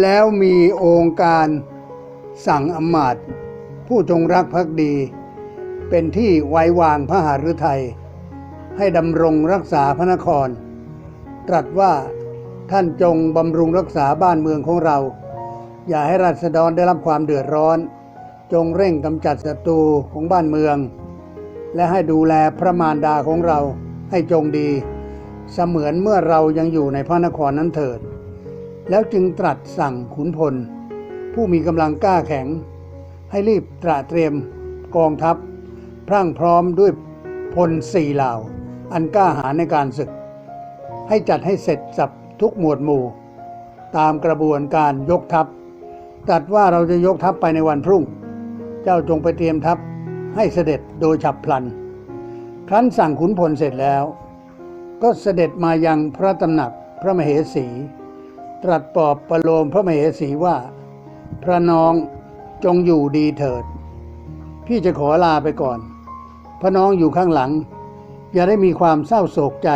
แล้วมีองค์การสั่งอมาตย์ผู้จงรักภักดี เป็นที่ไว้วางพระหฤทัย ให้ดำรงรักษาพระนคร ตรัสว่าท่านจงบำรุงรักษาบ้านเมืองของเรา อย่าให้ราษฎรได้รับความเดือดร้อน จงเร่งกำจัดศัตรูของบ้านเมือง และให้ดูแลพระมารดาของเราให้จงดี เสมือนเมื่อเรายังอยู่ในพระนครนั้นเถิด แล้วจึงตรัสสั่งขุนพล ผู้มีกำลังกล้าแข็ง ให้รีบตระเตรียมกองทัพ พรั่งพร้อมด้วยพลสี่เหล่า อันกล้าหาญในการศึก ให้จัดให้เสร็จสับทุกหมวดหมู่ ตามกระบวนการยกทัพตรัสว่าเราจะยกทัพไปในวันพรุ่ง เจ้าจงไปเตรียมทัพให้เสด็จโดยฉับพลัน ครั้นสั่งขุนพลเสร็จแล้ว ก็เสด็จมายังพระตำหนักพระมเหสี ตรัสปอบประโลมพระมเหสีว่า พระน้องจงอยู่ดีเถิด พี่จะขอลาไปก่อน พระน้องอยู่ข้างหลัง อย่าได้มีความเศร้าโศกใจ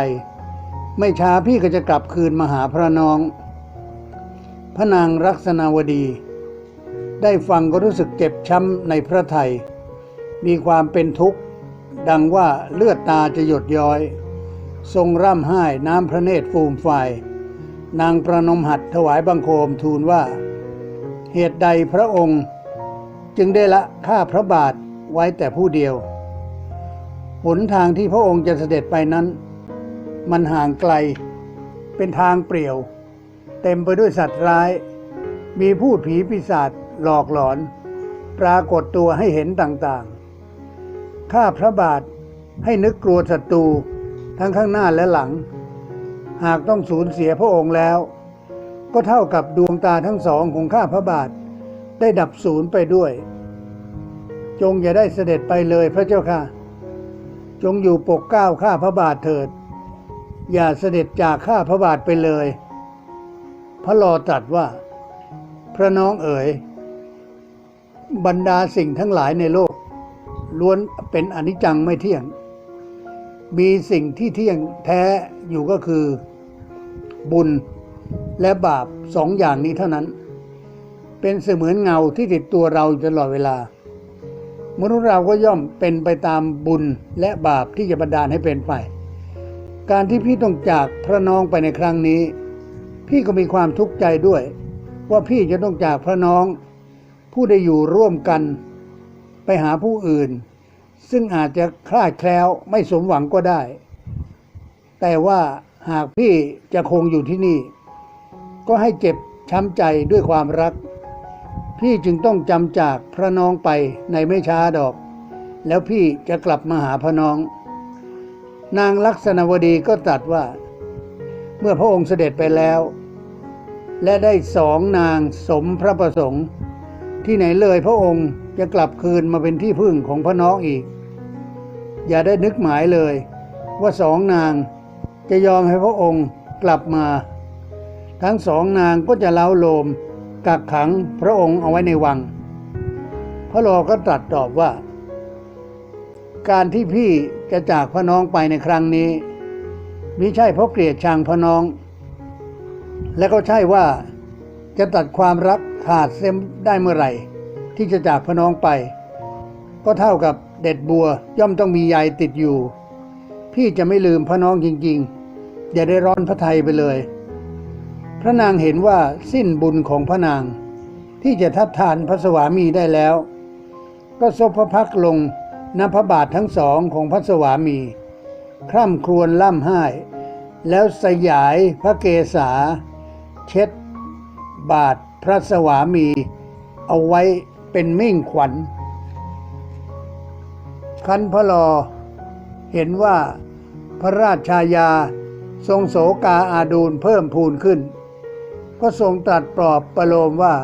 ไม่ช้าพี่ก็จะกลับคืนมาหาพระน้อง พระนางรักษณาวดี ได้ฟังก็รู้สึกเจ็บช้ำในพระไทย มีความเป็นทุกข์ ดังว่าเลือดตาจะหยดย้อย ทรงร่ำไห้น้ำพระเนตรฟูมไฟ นางประนมหัดถวายบังคมทูลว่า เหตุใดพระองค์ จึงได้ละข้าพระบาทไว้แต่ผู้เดียว หนทางที่พระองค์จะเสด็จไปนั้น มันห่างไกล เป็นทางเปรี่ยว เต็มไปด้วยสัตว์ร้าย มีพูดผีปีศาจหลอกหลอน ปรากฏตัวให้เห็นต่างๆ ข้าพระบาทให้นึกกลัวศัตรูทั้งข้างหน้าและหลัง หากต้องสูญเสียพระองค์แล้ว ก็เท่ากับดวงตาทั้งสองของข้าพระบาทได้ดับสูญไปด้วย จงอย่าได้เสด็จไปเลยพระเจ้าค่ะ จงอยู่ปกเก้าข้าพระบาทเถิด อย่าเสด็จจากข้าพระบาทไปเลย พระลอตรัสว่า พระน้องเอ๋ย บรรดาสิ่งทั้งหลายในโลก ล้วนเป็นอนิจจังไม่เที่ยง มีสิ่งที่เที่ยงแท้อยู่ก็คือ บุญและบาปสองอย่างนี้เท่านั้น เป็นเสมือนเงาที่ติดตัวเราอยู่ตลอดเวลามนุษย์เราก็ย่อมเป็นไปตามบุญและบาปที่จะบันดาลให้เป็นไป การที่พี่ต้องจากพระน้องไปในครั้งนี้ พี่ก็มีความทุกข์ใจด้วย ว่าพี่จะต้องจากพระน้อง ผู้ได้อยู่ร่วมกัน ไปหาผู้อื่น ซึ่งอาจจะคลาดแคล้วไม่สมหวังก็ได้ แต่ว่า หากพี่จะคงอยู่ที่นี่ ก็ให้เจ็บช้ำใจด้วยความรัก พี่จึงต้องจำจากพระน้องไปในไม่ช้าดอก แล้วพี่จะกลับมาหาพระน้อง นางลักษณวดีก็ตรัสว่า เมื่อพระองค์เสด็จไปแล้ว และได้สองนางสมพระประสงค์ ที่ไหนเลยพระองค์จะกลับคืนมาเป็นที่พึ่งของพระน้องอีก อย่าได้นึกหมายเลยว่าสองนาง จะยอมให้พระองค์กลับมา ทั้งสองนางก็จะเล้าโลมกักขังพระองค์เอาไว้ในวัง พระโลก็ตรัสตอบว่า การที่พี่จะจากพระน้องไปในครั้งนี้มิใช่เพราะเกลียดชังพระน้อง และก็ใช่ว่าจะตัดความรักขาดเส้นได้เมื่อไหร่ ที่จะจากพระน้องไป ก็เท่ากับเด็ดบัวย่อมต้องมีใยติดอยู่ พี่จะไม่ลืมพระน้องจริงๆ อย่าได้ร้อนพระไทยไปเลย พระนางเห็นว่าสิ้นบุญของพระนาง ที่จะทัดทานพระสวามีได้แล้ว ก็ซบพระพักตร์ลงณพระบาททั้งสองของพระสวามี คร่ำครวญล่ำไห้ แล้วสยายพระเกศา เช็ด บาทพระสวามี เอาไว้เป็นมิ่งขวัญคันพระลอเห็นว่า พระราชชายา ทรงโสกาอาดูลเพิ่มพูนขึ้น ก็ทรงตรัสปลอบประโลมว่า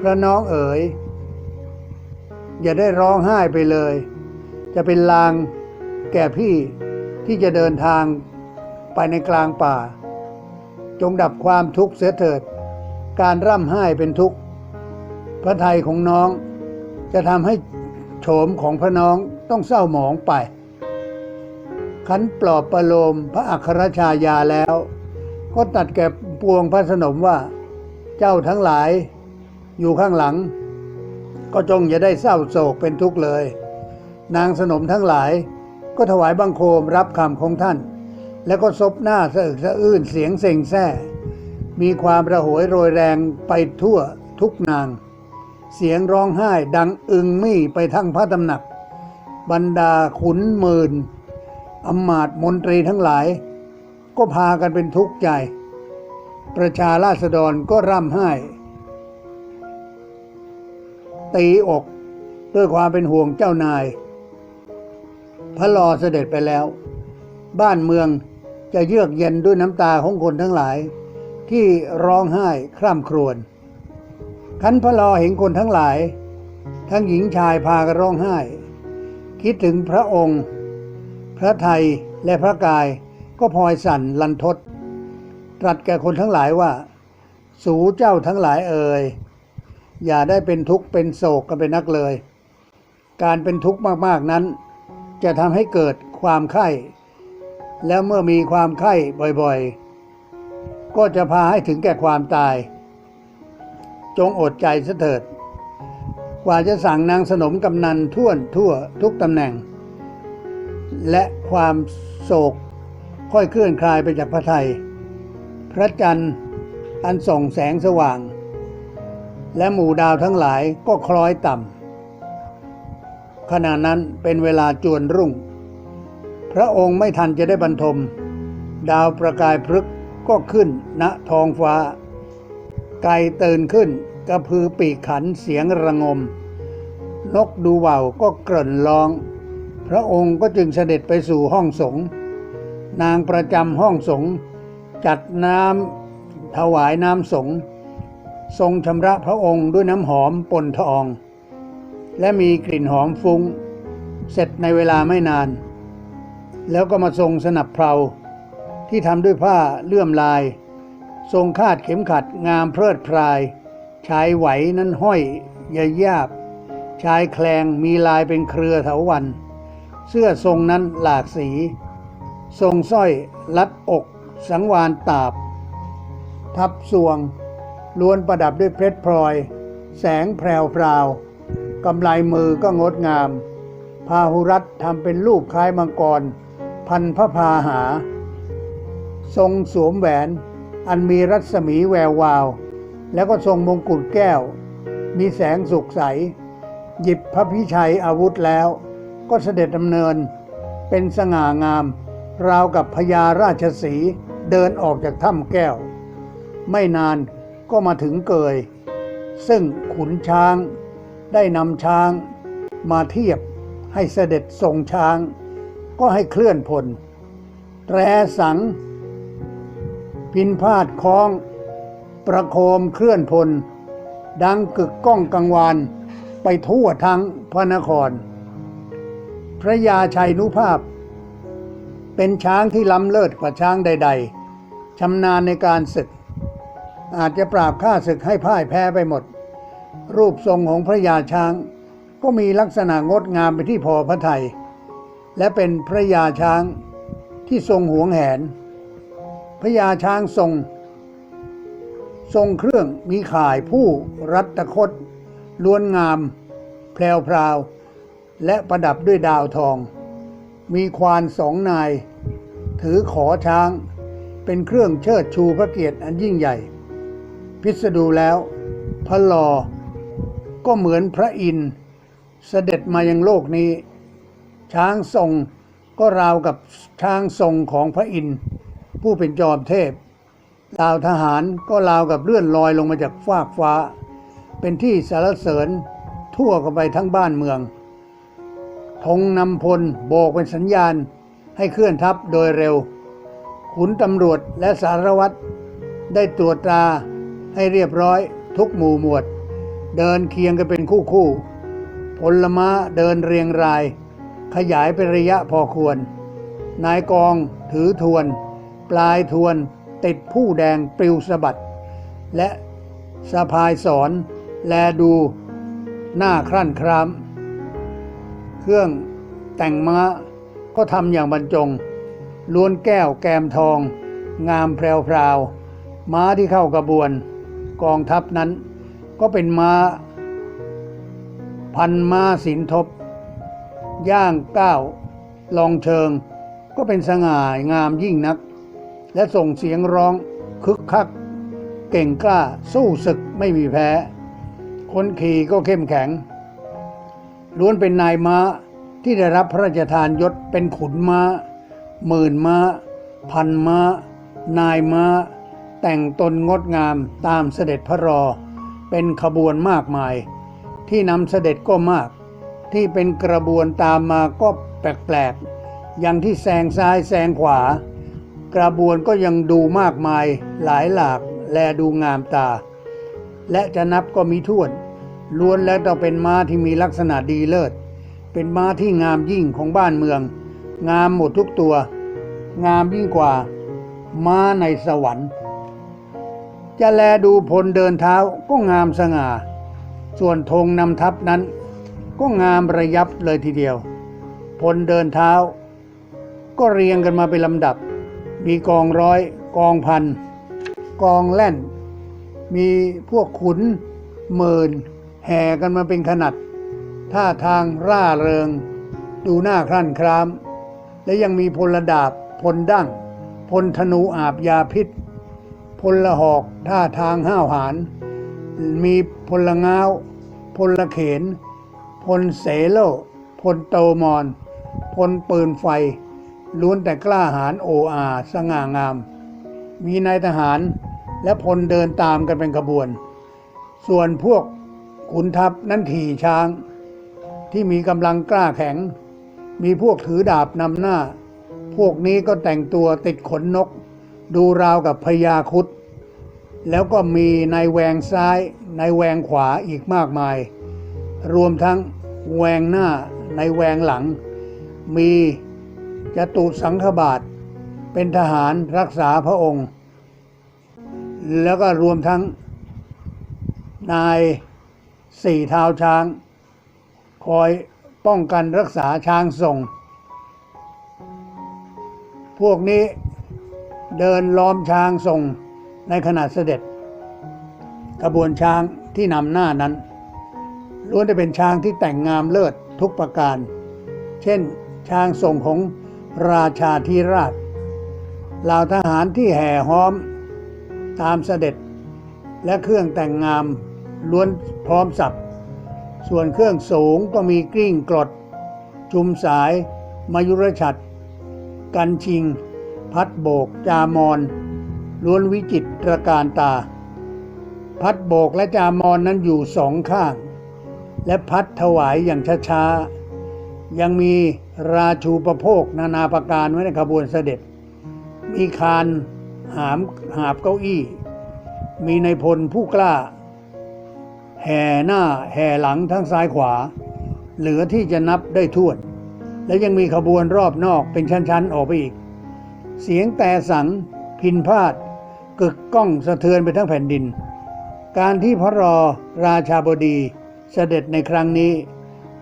พระน้องเอ๋ย อย่าได้ร้องไห้ไปเลย จะเป็นลางแก่พี่ที่จะเดินทางไปในกลางป่า จงดับความทุกข์เสียเถิด การร่ำไห้เป็นทุกข์ พระไทยของน้องจะทำให้โฉมของพระน้องต้องเศร้าหมองไป ขันปลอบประโลมพระอัครชายาแล้ว ก็ตัดแก่ปวงพระสนมว่า เจ้าทั้งหลายอยู่ข้างหลัง ก็จงอย่าได้เศร้าโศกเป็นทุกข์เลย นางสนมทั้งหลาย ก็ถวายบังคมรับคำของท่าน แล้วก็ซบหน้าสะอึกสะอื้นเสียงเซ็งแซ่มีความระโหยโรยแรงไปทั่วทุกนาง เสียงร้องไห้ดังอึงมี่ไปทั้งพระตำหนัก บรรดาขุนหมื่น อำมาตย์มนตรีทั้งหลาย ก็พากันเป็นทุกข์ใจ ประชาราษฎรก็ร่ำไห้ ตีอกด้วยความเป็นห่วงเจ้านาย พระลอเสด็จไปแล้ว บ้านเมืองจะเยือกเย็นด้วยน้ำตาของคนทั้งหลาย ที่ร้องไห้คร่ำครวญคันพระลอเห็นคนทั้งหลาย ทั้งหญิงชายพากันร้องไห้ คิดถึงพระองค์ พระไทยและพระกายก็พลอยสั่นลันทด ตรัสแก่คนทั้งหลายว่า สูเจ้าทั้งหลายเอ่ยอย่าได้เป็นทุกข์เป็นโศกกันเป็นนักเลย การเป็นทุกข์มากๆนั้น จะทำให้เกิดความไข้ แล้วเมื่อมีความไข้บ่อยๆ ก็จะพาให้ถึงแก่ความตาย จงอดใจเสถิด กว่าจะสั่งนางสนมกำนันท่วนทั่วทุกตำแหน่ง และความโศกค่อยเคลื่อนคลายไปจากพระไทย พระจันทร์อันส่องแสงสว่าง และหมู่ดาวทั้งหลายก็คล้อยต่ำขณะนั้นเป็นเวลาจวนรุ่ง พระองค์ไม่ทันจะได้บรรทม ดาวประกายพฤกก็ขึ้นณทองฟ้า ไก่ตื่นขึ้นกระพือปีกขันเสียงระงม นกดูว่าวก็เกริ่นร้อง พระองค์ก็จึงเสด็จไปสู่ห้องสงฆ์นางประจำห้องสงฆ์จัดน้ำถวายน้ำสงฆ์ทรงชำระพระองค์ด้วยน้ำหอมปนทอง และมีกลิ่นหอมฟุง้ง เสร็จในเวลาไม่นาน แล้วก็มาทรงสนับเพลาที่ทำด้วยผ้าเลื่อมลาย ทรงคาดเข็มขัดงามเพลิดเพลายชายไหวนั้นห้อยยายาบชายแคลงมีลายเป็นเครือเถาวัน เสื้อทรงนั้นหลากสี ทรงสร้อยลัดอก สังวานตาบ ทับสวง ล้วนประดับด้วยเพชรพลอย แสงแพรวพราวกำไลมือก็งดงาม พาหุรัตทำเป็นรูปคล้ายมังกร พันพระพาหา ทรงสวมแหวน อันมีรัศมีแวววาว แล้วก็ทรงมงกุฎแก้ว มีแสงสุกใส หยิบพระพิชัยอาวุธแล้ว ก็เสด็จดำเนิน เป็นสง่างาม ราวกับพญาราชสีเดินออกจากถ้ำแก้ว ไม่นานก็มาถึงเกย ซึ่งขุนช้างได้นำช้าง มาเทียบให้เสด็จทรงช้าง ก็ให้เคลื่อนพล แตรสัง พินพาดคล้อง ประโคมเคลื่อนพล ดังกึกก้องกังวานไปทั่วทั้งพระนคร พระยาชัยนุภาพ เป็นช้างที่ล้ำเลิศกว่าช้างใด ๆชำนาญในการศึก อาจจะปราบข้าศึกให้พ่ายแพ้ไปหมด รูปทรงของพระยาช้าง ก็มีลักษณะงดงามไปที่พอพระไทย และเป็นพระยาช้างที่ทรงหวงแหน พระยาช้างทรง ทรงเครื่องมีข่ายผู้รัตคตล้วนงาม แพรวพราว และประดับด้วยดาวทอง มีควานสองนาย ถือขอช้าง เป็นเครื่องเชิดชูพระเกียรติอันยิ่งใหญ่ พิสดูแล้วพระลอ ก็เหมือนพระอินทร์เสด็จมายังโลกนี้ ช้างทรงก็ราวกับช้างทรงของพระอินทร์ผู้เป็นจอมเทพดาวทหารก็ราวกับเลื่อนลอยลงมาจากฟากฟ้า เป็นที่สารเสริญทั่วกันไปทั้งบ้านเมือง ธงนำพลโบกเป็นสัญญาณให้เคลื่อนทัพโดยเร็ว ขุนตำรวจและสารวัตรได้ตรวจตราให้เรียบร้อยทุกหมู่หมวด เดินเคียงกันเป็นคู่คู่ๆพลม้าเดินเรียงราย ขยายเป็นระยะพอควร นายกองถือทวน ปลายทวนติดผู้แดงปลิวสะบัด และสะพายสอน แลดูหน้าครั่นคราม เครื่องแต่งม้าก็ทำอย่างบรรจง ล้วนแก้วแกมทอง งามแพรวพราว ม้าที่เข้ากระบวน กองทัพนั้น ก็เป็นม้า พันม้าสินทบ ย่างก้าวลองเชิง ก็เป็นสง่างามยิ่งนัก และส่งเสียงร้องคึกคัก เก่งกล้าสู้ศึกไม่มีแพ้ คนขี่ก็เข้มแข็ง ล้วนเป็นนายม้าที่ได้รับพระราชทานยศเป็นขุนม้า หมื่นม้า พันม้า นายม้า แต่งตนงดงามตามเสด็จพระรอ เป็นขบวนมากมาย ที่นำเสด็จก็มาก ที่เป็นกระบวนตามมาก็แปลกๆอย่างที่แซงซ้ายแซงขวา กระบวนก็ยังดูมากมายหลายหลากแลดูงามตา และจะนับก็มีท่วน ล้วนแล้วต้องเป็นม้าที่มีลักษณะดีเลิศ เป็นม้าที่งามยิ่งของบ้านเมือง งามหมดทุกตัว งามยิ่งกว่าม้าในสวรรค์ จะแลดูพลเดินเท้าก็งามสง่า ส่วนธงนำทัพนั้น ก็งามระยับเลยทีเดียว พลเดินเท้า ก็เรียงกันมาเป็นลำดับ มีกองร้อย กองพัน กองแล่น มีพวกขุนหมื่น แห่กันมาเป็นขนาดท่าทางร่าเริง ดูหน้าครั่นคราม และยังมีพลดาบพลดั้งพลธนูอาบยาพิษ พลหอกท่าทางห้าวหาญมีพลง้าว พลเขน พลเสโลพลโตมอน พลปืนไฟ ล้วนแต่กล้าหาญโออาสง่างาม มีนายทหารและพลเดินตามกันเป็นขบวน ส่วนพวก ขุนทัพนั้นขี่ช้าง ที่มีกำลังกล้าแข็ง มีพวกถือดาบนำหน้า พวกนี้ก็แต่งตัวติดขนนก ดูราวกับพญาคุดแล้วก็มีนายแวงซ้ายนายแวงขวาอีกมากมาย รวมทั้งแวงหน้านายแวงหลัง มีจตุสังฆบาท เป็นทหารรักษาพระองค์ แล้วก็รวมทั้งนาย สี่เท้าช้าง คอยป้องกันรักษาช้างทรงพวกนี้เดินล้อมช้างทรงในขณะเสด็จกระบวนช้างที่นำหน้านั้นล้วนจะเป็นช้างที่แต่งงามเลิศทุกประการ เช่น ช้างทรงของราชาธิราชเหล่าทหารที่แห่ห้อมตามเสด็จและเครื่องแต่งงาม ล้วนพร้อมสับ ส่วนเครื่องสูงก็มีกลิ้งกรด จุมสาย มายุรชัด กันชิง พัดโบก จามอน ล้วนวิจิตรการตา พัดโบกและจามอนนั้นอยู่สองข้าง และพัดถวายอย่างช้าๆ ยังมีราชูประโภคนานาประการไว้ในขบวนเสด็จ มีคานหามหาบเก้าอี้ มีในพลผู้กล้า แห่หน้าแห่หลังทั้งซ้ายขวา เหลือที่จะนับได้ท้วน และยังมีขบวนรอบนอกเป็นชั้นๆ ออกไปอีก เสียงแต่สังพินพาดกึกก้องสะเทือนไปทั้งแผ่นดิน การที่พระรอราชาบดีเสด็จในครั้งนี้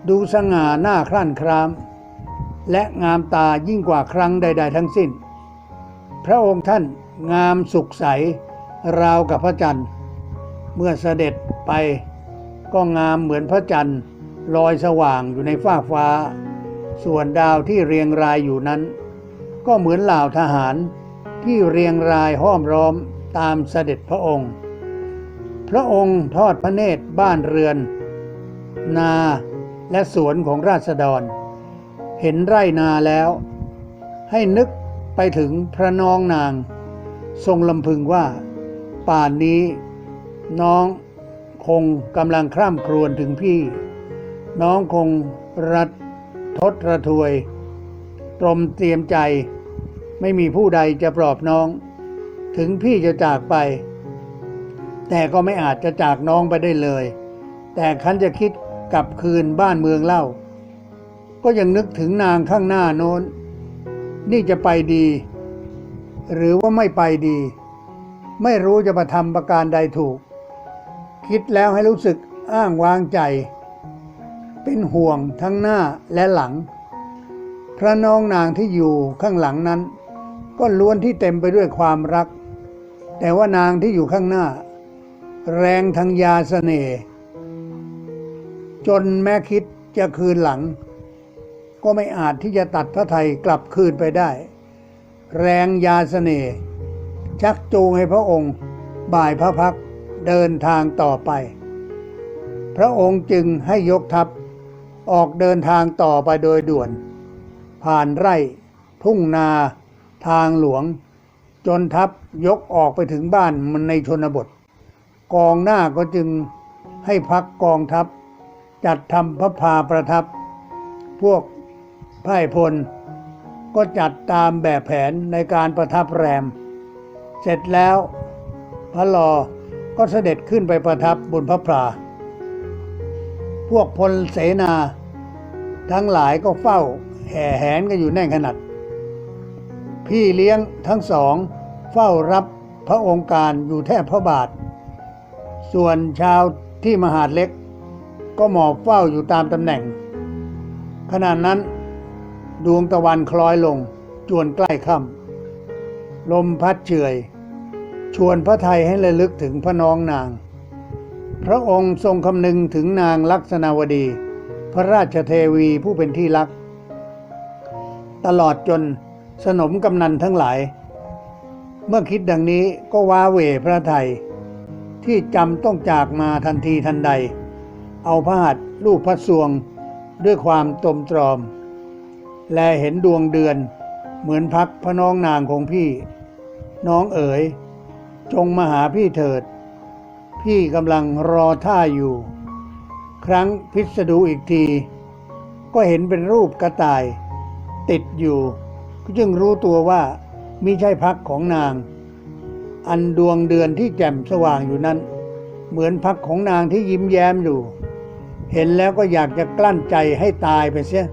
ดูสง่าหน้าครั่นคราม และงามตายิ่งกว่าครั้งใด ๆ ทั้งสิ้น พระองค์ท่านงามสุขใสราวกับพระจันทร์ เมื่อเสด็จไป ก็งามเหมือนพระจันทร์ลอยสว่างอยู่ในฟ้าฟ้า ส่วนดาวที่เรียงรายอยู่นั้น ก็เหมือนเหล่าทหารที่เรียงรายห้อมร้อมตามเสด็จพระองค์ พระองค์ทอดพระเนตรบ้านเรือน นาและสวนของราษฎร เห็นไร่นาแล้ว ให้นึกไปถึงพระน้องนาง ทรงลำพึงว่า ป่านนี้น้อง คงกำลังคร่ำครวญถึงพี่ น้องคงรัดทดระทวย ตรมเตรียมใจ ไม่มีผู้ใดจะปลอบน้อง ถึงพี่จะจากไป แต่ก็ไม่อาจจะจากน้องไปได้เลย แต่คันจะคิดกลับคืนบ้านเมืองเล่า ก็ยังนึกถึงนางข้างหน้าโน้น นี่จะไปดี หรือว่าไม่ไปดี ไม่รู้จะมาทำประการใดถูก คิดแล้วให้รู้สึกอ้างวางใจ เป็นห่วงทั้งหน้าและหลัง พระน้องนางที่อยู่ข้างหลังนั้น ก็ล้วนที่เต็มไปด้วยความรัก แต่ว่านางที่อยู่ข้างหน้า แรงทางยาเสน่ห์จนแม้คิดจะคืนหลัง ก็ไม่อาจที่จะตัดพระไทยกลับคืนไปได้ แรงยาเสน่ห์ชักจูงให้พระองค์บ่ายพระพักตร เดินทางต่อไป พระองค์จึงให้ยกทัพออกเดินทางต่อไปโดยด่วน ผ่านไร่ ทุ่งนาทางหลวง จนทัพยกออกไปถึงบ้านมันในชนบท กองหน้าก็จึงให้พักกองทัพ จัดทำพระพาประทับ พวกพ่ายพล ก็จัดตามแบบแผนในการประทับแรม เสร็จแล้วพระลอ ก็เสด็จขึ้นไปประทับบนพระพลาพวกพลเสนา ทั้งหลายก็เฝ้าแห่แหนกันอยู่แน่นขนาด พี่เลี้ยงทั้งสองเฝ้ารับพระองค์การอยู่แทบพระบาท ส่วนชาวที่มหาดเล็ก ก็หมอบเฝ้าอยู่ตามตำแหน่ง ขณะนั้นดวงตะวันคล้อยลงจวนใกล้ค่ำลมพัดเฉย ชวนพระไทยให้ระลึกถึงพระน้องนาง พระองค์ทรงคำนึงถึงนางลักษณาวดี พระราชเทวีผู้เป็นที่รัก ตลอดจนสนมกำนันทั้งหลาย เมื่อคิดดังนี้ก็ว้าเหวพระไทย ที่จำต้องจากมาทันทีทันใด เอาพระหัตถ์ลูกพระสวงด้วยความตมตรอม แลเห็นดวงเดือนเหมือนพักพระน้องนางของพี่ น้องเอ๋ย จงมาหาพี่เถิด พี่กำลังรอท่าอยู่ ครั้งพิสดูอีกที ก็เห็นเป็นรูปกระต่าย ติดอยู่ ก็จึงรู้ตัวว่ามิใช่พักของนาง อันดวงเดือนที่แจ่มสว่างอยู่นั้น เหมือนพักของนางที่ยิ้มแย้มอยู่ เห็นแล้วก็อยากจะกลั้นใจให้ตายไปเสีย